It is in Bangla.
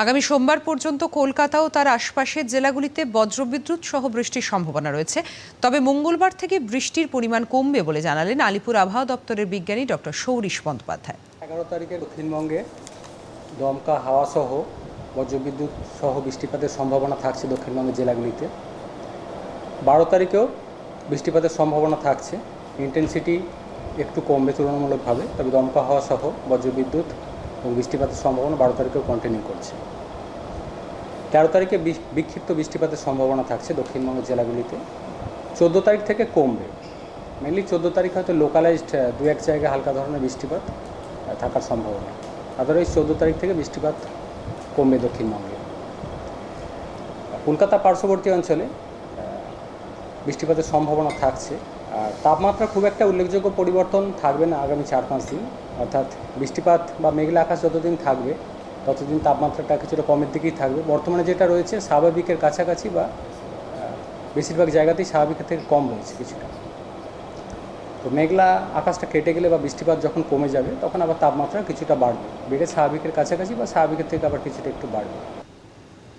আগামী সোমবার পর্যন্ত কলকাতা ও তার আশপাশের জেলাগুলিতে বজ্রবিদ্যুৎ সহ বৃষ্টির সম্ভাবনা রয়েছে। তবে মঙ্গলবার থেকে বৃষ্টির পরিমাণ কমবে বলে জানালেন আলিপুর আবহাওয়া দপ্তরের বিজ্ঞানী ডক্টর সৌরিশ বন্দ্যোপাধ্যায়। এগারো তারিখে দক্ষিণবঙ্গে দমকা হাওয়া সহ বজ্রবিদ্যুৎ সহ বৃষ্টিপাতের সম্ভাবনা থাকছে দক্ষিণবঙ্গের জেলাগুলিতে। বারো তারিখেও বৃষ্টিপাতের সম্ভাবনা থাকছে। ইন্টেন্সিটি একটু কমবে তুলনামূলকভাবে, তবে দমকা হাওয়া সহ বজ্রবিদ্যুৎ এবং বৃষ্টিপাতের সম্ভাবনা বারো তারিখেও কন্টিনিউ করছে। তেরো তারিখে বিক্ষিপ্ত বৃষ্টিপাতের সম্ভাবনা থাকছে দক্ষিণবঙ্গের জেলাগুলিতে। চোদ্দ তারিখ থেকে কমবে। মেনলি চোদ্দ তারিখ হয়তো লোকালাইজড দু এক জায়গায় হালকা ধরনের বৃষ্টিপাত থাকার সম্ভাবনা। আদারওয়াইজ চোদ্দ তারিখ থেকে বৃষ্টিপাত কমবে দক্ষিণবঙ্গে। কলকাতা পার্শ্ববর্তী অঞ্চলে বৃষ্টিপাতের সম্ভাবনা থাকছে। আর তাপমাত্রা খুব একটা উল্লেখযোগ্য পরিবর্তন থাকবে না আগামী চার পাঁচ দিন। অর্থাৎ বৃষ্টিপাত বা মেঘলা আকাশ যতদিন থাকবে, ততদিন তাপমাত্রাটা কিছুটা কমের দিকেই থাকবে। বর্তমানে যেটা রয়েছে, স্বাভাবিকের কাছাকাছি বা বেশিরভাগ জায়গাতেই স্বাভাবিকের থেকে কম রয়েছে কিছুটা। তো মেঘলা আকাশটা কেটে গেলে বা বৃষ্টিপাত যখন কমে যাবে, তখন আবার তাপমাত্রা কিছুটা বাড়বে। বেড়ে স্বাভাবিকের কাছাকাছি বা স্বাভাবিকের থেকে আবার কিছুটা একটু বাড়বে।